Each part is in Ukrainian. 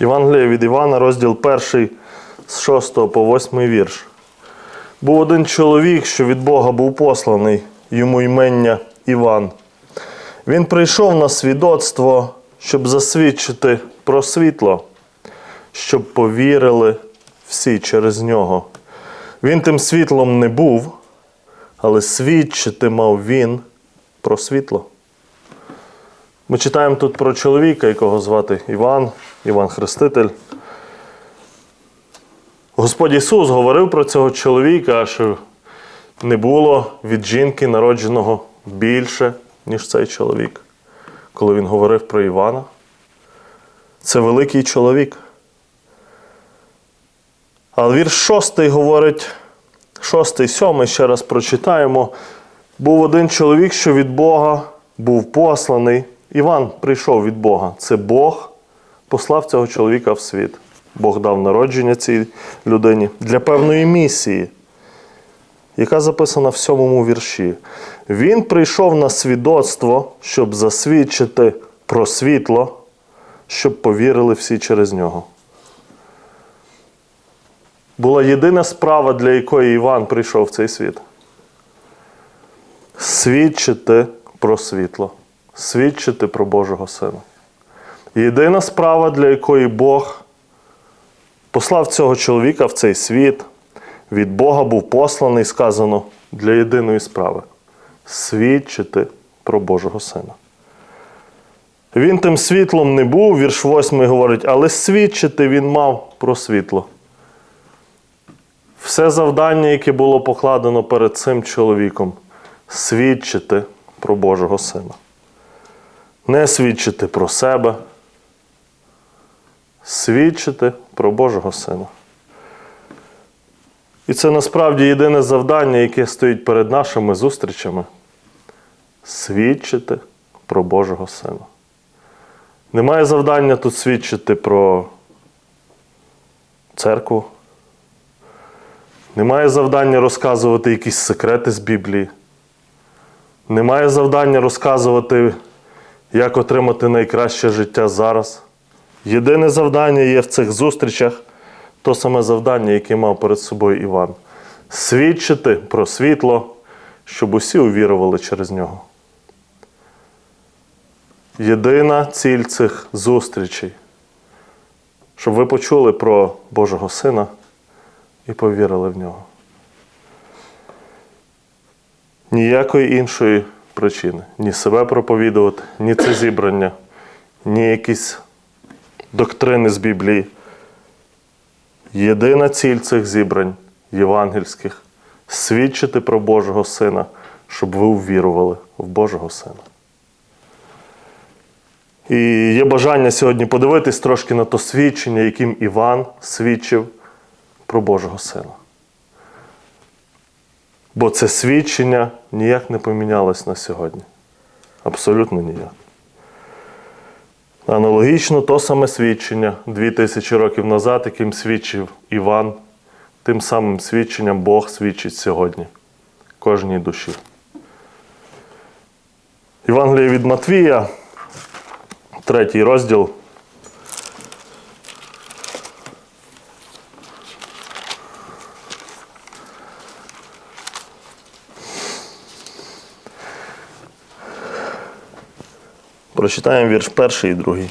Євангелія від Івана, розділ 1 з 6 по 8 вірш. Був один чоловік, що від Бога був посланий, йому ймення Іван. Він прийшов на свідоцтво, щоб засвідчити про світло, щоб повірили всі через нього. Він тим світлом не був, але свідчити мав він про світло. Ми читаємо тут про чоловіка, якого звати Іван, Іван Хреститель. Господь Ісус говорив про цього чоловіка, що не було від жінки народженого більше, ніж цей чоловік. Коли він говорив про Івана, це великий чоловік. Але вірш шостий говорить, шостий, сьомий, ще раз прочитаємо. Був один чоловік, що від Бога був посланий. Іван прийшов від Бога. Це Бог послав цього чоловіка в світ. Бог дав народження цій людині для певної місії, яка записана в сьомому вірші. Він прийшов на свідоцтво, щоб засвідчити про світло, щоб повірили всі через нього. Була єдина справа, для якої Іван прийшов в цей світ. Свідчити про світло, свідчити про Божого Сина. Єдина справа, для якої Бог послав цього чоловіка в цей світ, від Бога був посланий, сказано, для єдиної справи свідчити про Божого Сина. Він тим світлом не був, вірш 8 говорить, але свідчити він мав про світло. Все завдання, яке було покладено перед цим чоловіком, свідчити про Божого Сина. Не свідчити про себе, свідчити про Божого Сина. І це насправді єдине завдання, яке стоїть перед нашими зустрічами свідчити про Божого Сина. Немає завдання тут свідчити про церкву. Немає завдання розказувати якісь секрети з Біблії. Немає завдання розказувати, як отримати найкраще життя зараз. Єдине завдання є в цих зустрічах то саме завдання, яке мав перед собою Іван свідчити про світло, щоб усі увірували через нього. Єдина ціль цих зустрічей, щоб ви почули про Божого Сина і повірили в нього. Ніякої іншої причини. Ні себе проповідувати, ні це зібрання, ні якісь доктрини з Біблії. Єдина ціль цих зібрань євангельських свідчити про Божого Сина, щоб ви увірували в Божого Сина. І є бажання сьогодні подивитись трошки на то свідчення, яким Іван свідчив про Божого Сина. Бо це свідчення ніяк не помінялось на сьогодні. Абсолютно ніяк. Аналогічно то саме свідчення 2000 років назад, яким свідчив Іван, тим самим свідченням Бог свідчить сьогодні кожній душі. Євангеліє від Матвія, третій розділ. Прочитаємо вірш перший і другий.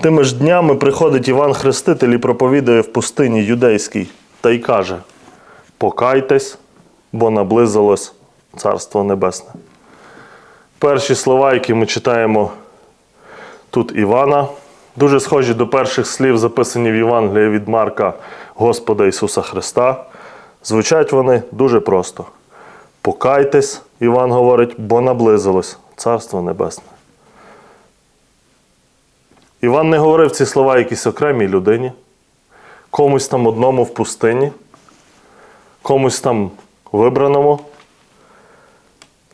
Тими ж днями приходить Іван Хреститель і проповідує в пустині юдейській та й каже: Покайтесь, бо наблизилось Царство Небесне. Перші слова, які ми читаємо тут Івана, дуже схожі до перших слів, записані в Євангелії від Марка Господа Ісуса Христа. Звучать вони дуже просто. Покайтесь, Іван говорить, бо наблизилось Царство Небесне. Іван не говорив ці слова якійсь окремій людині, комусь там одному в пустині, комусь там вибраному.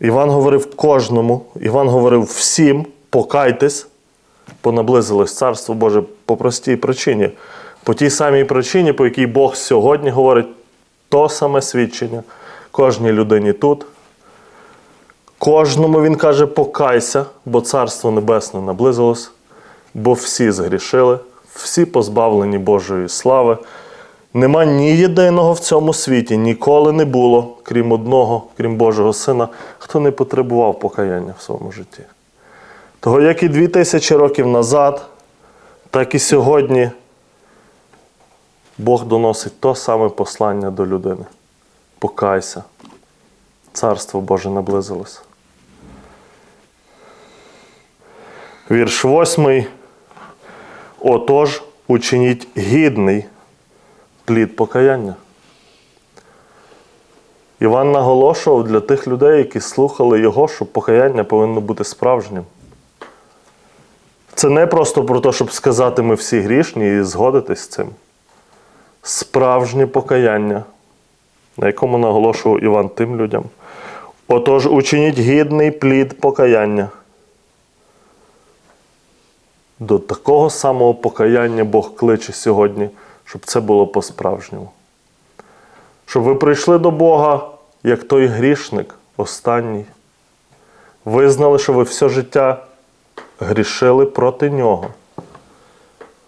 Іван говорив кожному, Іван говорив всім, покайтесь, бо наблизилось Царство Боже по простій причині. По тій самій причині, по якій Бог сьогодні говорить то саме свідчення кожній людині тут. Кожному Він каже, покайся, бо Царство Небесне наблизилось бо всі згрішили, всі позбавлені Божої слави. Нема ні єдиного в цьому світі, ніколи не було, крім одного, крім Божого Сина, хто не потребував покаяння в своєму житті. Того, як і дві тисячі років назад, так і сьогодні Бог доносить то саме послання до людини. Покайся. Царство Боже наблизилось. Вірш восьмий. Отож, учиніть гідний плід покаяння. Іван наголошував для тих людей, які слухали його, що покаяння повинно бути справжнім. Це не просто про те, щоб сказати, ми всі грішні і згодитись з цим. Справжнє покаяння, на якому наголошував Іван тим людям. Отож, учиніть гідний плід покаяння. До такого самого покаяння Бог кличе сьогодні, щоб це було по-справжньому. Щоб ви прийшли до Бога, як той грішник, останній. Визнали, що ви все життя грішили проти нього.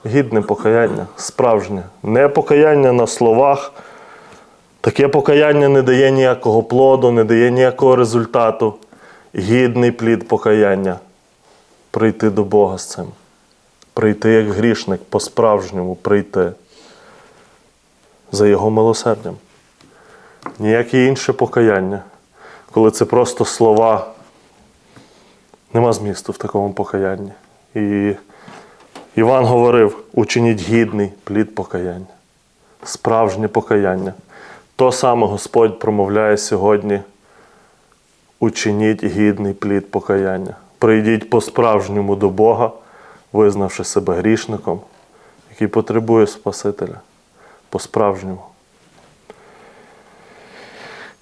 Гідне покаяння, справжнє. Не покаяння на словах. Таке покаяння не дає ніякого плоду, не дає ніякого результату. Гідний плід покаяння. Прийти до Бога з цим. Прийти як грішник, по-справжньому прийти за Його милосердям. Ніяке інше покаяння, коли це просто слова, нема змісту в такому покаянні. І Іван говорив: учиніть гідний плід покаяння, справжнє покаяння. То саме Господь промовляє сьогодні. Учиніть гідний плід покаяння. Прийдіть по-справжньому до Бога, визнавши себе грішником, який потребує Спасителя. По-справжньому.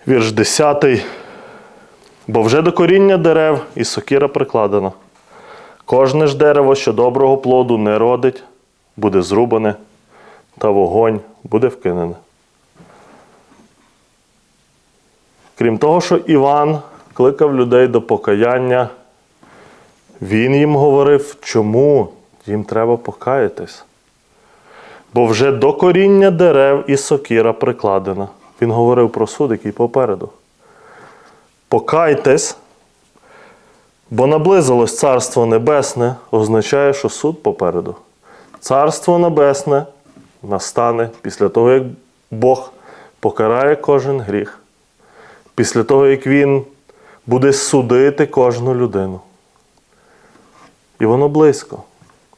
Вірш 10. Бо вже до коріння дерев і сокира прикладена. Кожне ж дерево, що доброго плоду не родить, буде зрубане, та вогонь буде вкинене. Крім того, що Іван кликав людей до покаяння, він їм говорив, чому їм треба покаятись. Бо вже до коріння дерев і сокира прикладена. Він говорив про суд, який попереду. Покайтесь, бо наблизилось Царство Небесне, означає, що суд попереду. Царство Небесне настане після того, як Бог покарає кожен гріх, після того, як Він буде судити кожну людину. І воно близько.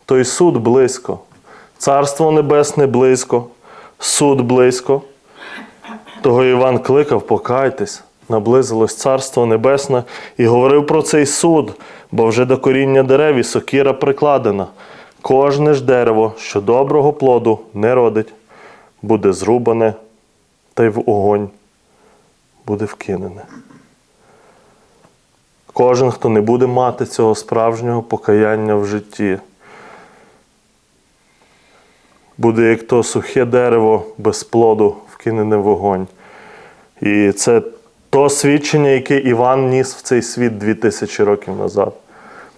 Той суд близько. Царство Небесне близько, суд близько. Того Іван кликав, покайтесь, наблизилось Царство Небесне і говорив про цей суд, бо вже до коріння дерев і сокира прикладена. Кожне ж дерево, що доброго плоду не родить, буде зрубане, та й в огонь буде вкинене. Кожен, хто не буде мати цього справжнього покаяння в житті, буде як то сухе дерево без плоду, вкинене вогонь. І це то свідчення, яке Іван ніс в цей світ 2000 років назад.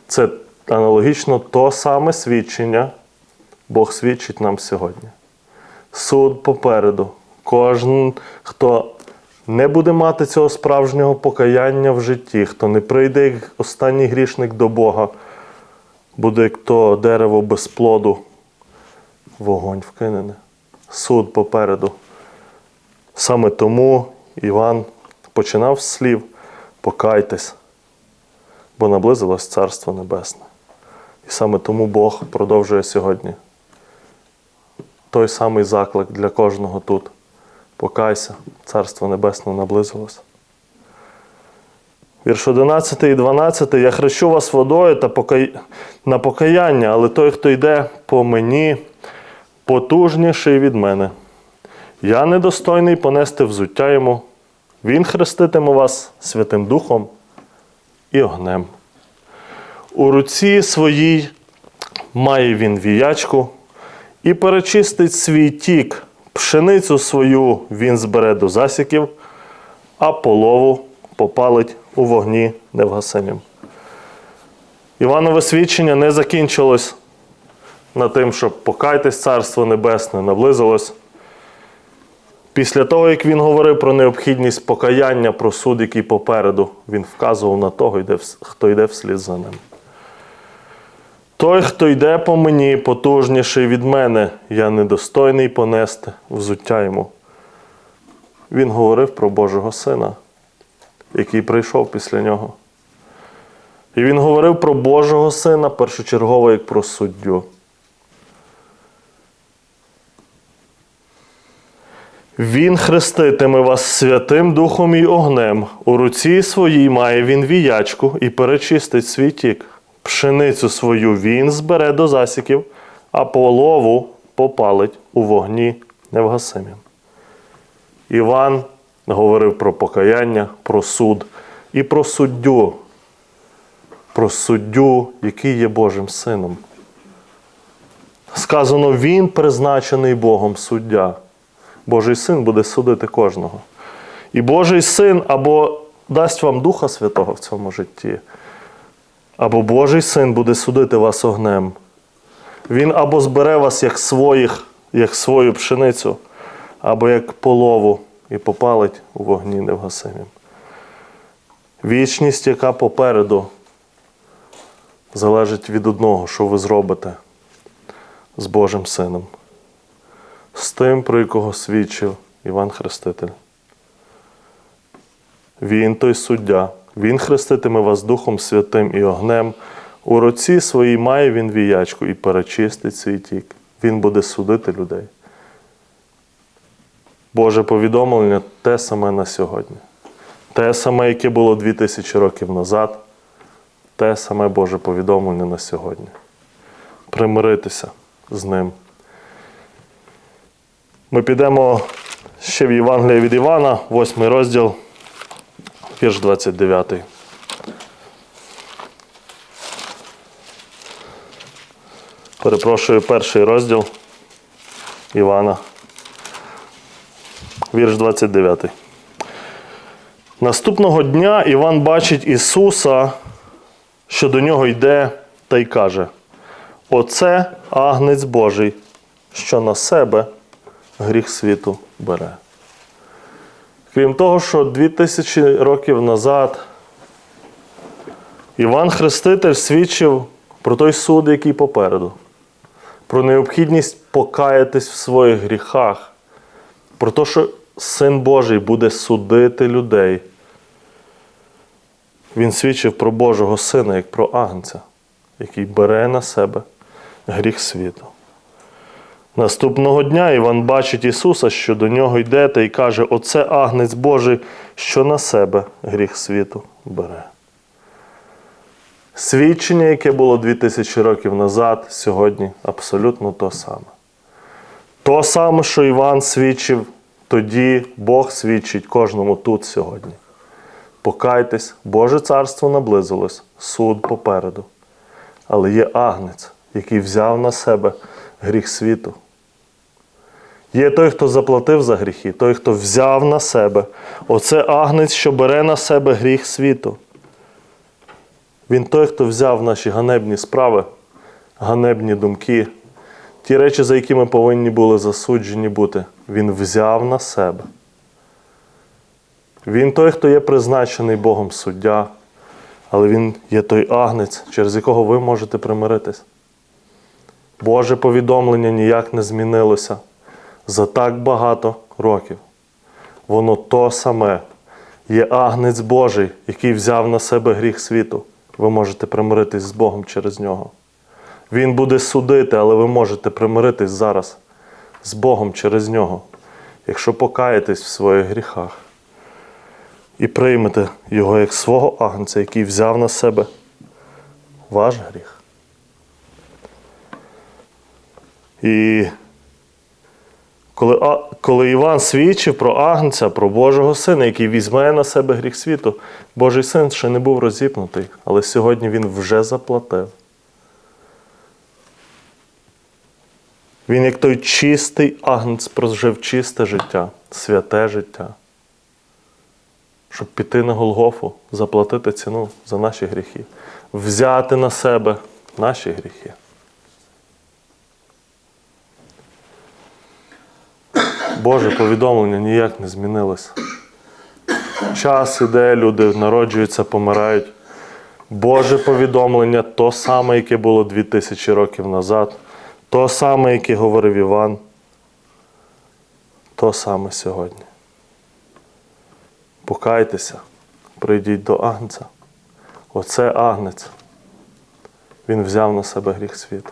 Це аналогічно то саме свідчення Бог свідчить нам сьогодні. Суд попереду. Кожен, хто не буде мати цього справжнього покаяння в житті, хто не прийде як останній грішник до Бога, буде як то дерево без плоду, вогонь вкинене. Суд попереду. Саме тому Іван починав з слів покайтесь, бо наблизилось Царство Небесне. І саме тому Бог продовжує сьогодні той самий заклик для кожного тут. Покайся, Царство Небесне наблизилось. Вірш 11 і 12. Я хрещу вас водою та покай... на покаяння, але той, хто йде по мені, потужніший від мене. Я недостойний понести взуття йому. Він хреститиме вас Святим Духом і огнем. У руці своїй має він віячку і перечистить свій тік. Пшеницю свою він збере до засіків, а полову попалить у вогні невгасимім. Іванове свідчення не закінчилось над тим, щоб покайтесь Царство Небесне наблизилось. Після того, як він говорив про необхідність покаяння, про суд, який попереду, він вказував на того, хто йде вслід за ним. Той, хто йде по мені, потужніший від мене, я недостойний понести взуття йому. Він говорив про Божого Сина, який прийшов після нього. І він говорив про Божого Сина першочергово як про суддю. Він хреститиме вас святим Духом і огнем. У руці своїй має він віячку і перечистить свій тік. Пшеницю свою він збере до засіків, а полову попалить у вогні невгасимім. Іван говорив про покаяння, про суд і про суддю, про суддю, який є Божим сином. Сказано, він призначений Богом суддя. Божий син буде судити кожного. І Божий син або дасть вам Духа Святого в цьому житті, або Божий син буде судити вас огнем. Він або збере вас як своїх, як свою пшеницю, або як полову і попалить у вогні невгасимім. Вічність, яка попереду, залежить від одного, що ви зробите з Божим Сином, з тим, про якого свідчив Іван Хреститель. Він той суддя, він хреститиме вас Духом Святим і огнем. У руці своїй має він віячку і перечистить свій тік. Він буде судити людей. Боже повідомлення те саме на сьогодні. Те саме, яке було 2000 років назад, те саме Боже повідомлення на сьогодні. Примиритися з ним. Ми підемо ще в Євангелія від Івана, 8 розділ, вірш 29. Перепрошую, перший розділ Івана. Вірш 29. Наступного дня Іван бачить Ісуса, що до нього йде, та й каже: Оце агнець Божий, що на себе гріх світу бере. Крім того, що 2000 років назад Іван Хреститель свідчив про той суд, який попереду, про необхідність покаятись в своїх гріхах, про те, що Син Божий буде судити людей. Він свідчив про Божого Сина як про агнця, який бере на себе гріх світу. Наступного дня Іван бачить Ісуса, що до нього йде, та й каже: Оце агнець Божий, що на себе гріх світу бере. Свідчення, яке було 2000 років назад, сьогодні абсолютно то саме. То саме, що Іван свідчив, тоді Бог свідчить кожному тут сьогодні. Покайтесь, Боже царство наблизилось, суд попереду. Але є агнець, який взяв на себе гріх світу. Є той, хто заплатив за гріхи, той, хто взяв на себе. Оце агнець, що бере на себе гріх світу. Він той, хто взяв наші ганебні справи, ганебні думки, ті речі, за які ми повинні були засуджені бути, Він взяв на себе. Він той, хто є призначений Богом суддя, але Він є той агнець, через якого ви можете примиритись. Боже повідомлення ніяк не змінилося за так багато років. Воно то саме. Є агнець Божий, який взяв на себе гріх світу. Ви можете примиритись з Богом через нього. Він буде судити, але ви можете примиритись зараз з Богом через нього, якщо покаєтесь в своїх гріхах і приймете Його як свого агнця, який взяв на себе ваш гріх. І коли, коли Іван свідчив про Агнця, про Божого Сина, який візьме на себе гріх світу, Божий син ще не був розіпнутий, але сьогодні він вже заплатив. Він, як той чистий агнець, прожив чисте життя, святе життя, щоб піти на Голгофу, заплатити ціну за наші гріхи, взяти на себе наші гріхи. Боже повідомлення ніяк не змінилося. Час іде, люди народжуються, помирають. Боже повідомлення то саме, яке було 2000 років назад, то саме, яке говорив Іван, то саме сьогодні. Покайтеся, прийдіть до Агнця. Оце Агнець. Він взяв на себе гріх світу.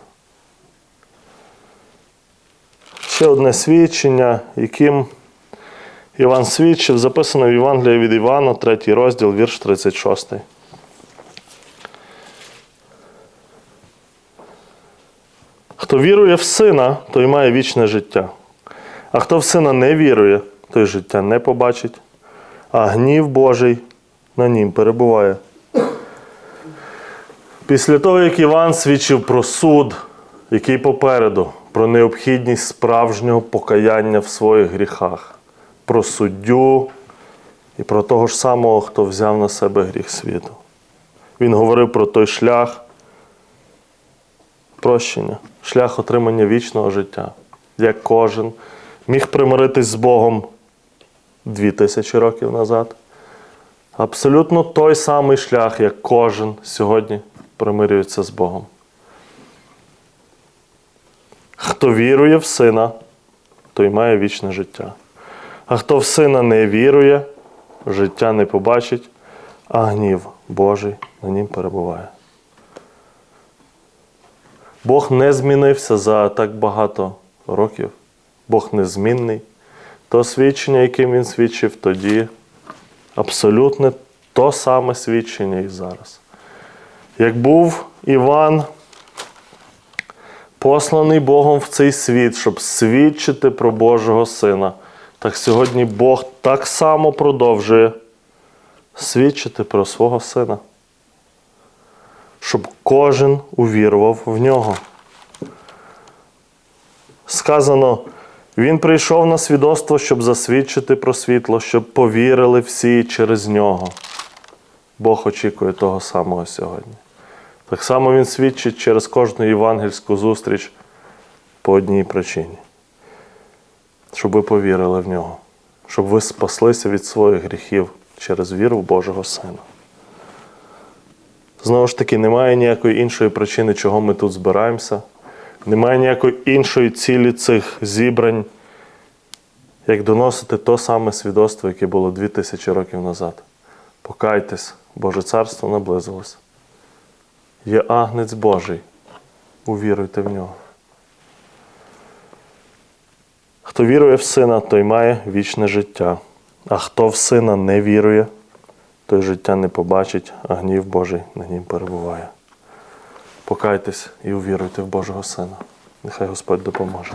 Ще одне свідчення, яким Іван свідчив, записано в Євангелії від Івана, 3 розділ, вірш 36. Хто вірує в сина, той має вічне життя. А хто в сина не вірує, той життя не побачить, а гнів Божий на нім перебуває. Після того, як Іван свідчив про суд, який попереду, про необхідність справжнього покаяння в своїх гріхах, про суддю і про того ж самого, хто взяв на себе гріх світу. Він говорив про той шлях прощення, шлях отримання вічного життя, як кожен міг примиритись з Богом дві тисячі років назад. Абсолютно той самий шлях, як кожен сьогодні примирюється з Богом. Хто вірує в сина, той має вічне життя. А хто в сина не вірує, життя не побачить, а гнів Божий на нім перебуває. Бог не змінився за так багато років. Бог незмінний. То свідчення, яким він свідчив тоді, абсолютне то саме свідчення і зараз. Як був Іван посланий Богом в цей світ, щоб свідчити про Божого Сина, так сьогодні Бог так само продовжує свідчити про свого Сина, щоб кожен увірував в нього. Сказано, Він прийшов на свідоцтво, щоб засвідчити про світло, щоб повірили всі через нього. Бог очікує того самого сьогодні. Так само Він свідчить через кожну євангельську зустріч по одній причині. Щоб ви повірили в нього, щоб ви спаслися від своїх гріхів через віру в Божого Сина. Знову ж таки, немає ніякої іншої причини, чого ми тут збираємося. Немає ніякої іншої цілі цих зібрань, як доносити то саме свідоцтво, яке було 2000 років назад. Покайтесь, Боже царство наблизилось. Є агнець Божий. Увіруйте в нього. Хто вірує в сина, той має вічне життя. А хто в сина не вірує, той життя не побачить, а гнів Божий на нім перебуває. Покайтесь і увіруйте в Божого Сина. Нехай Господь допоможе.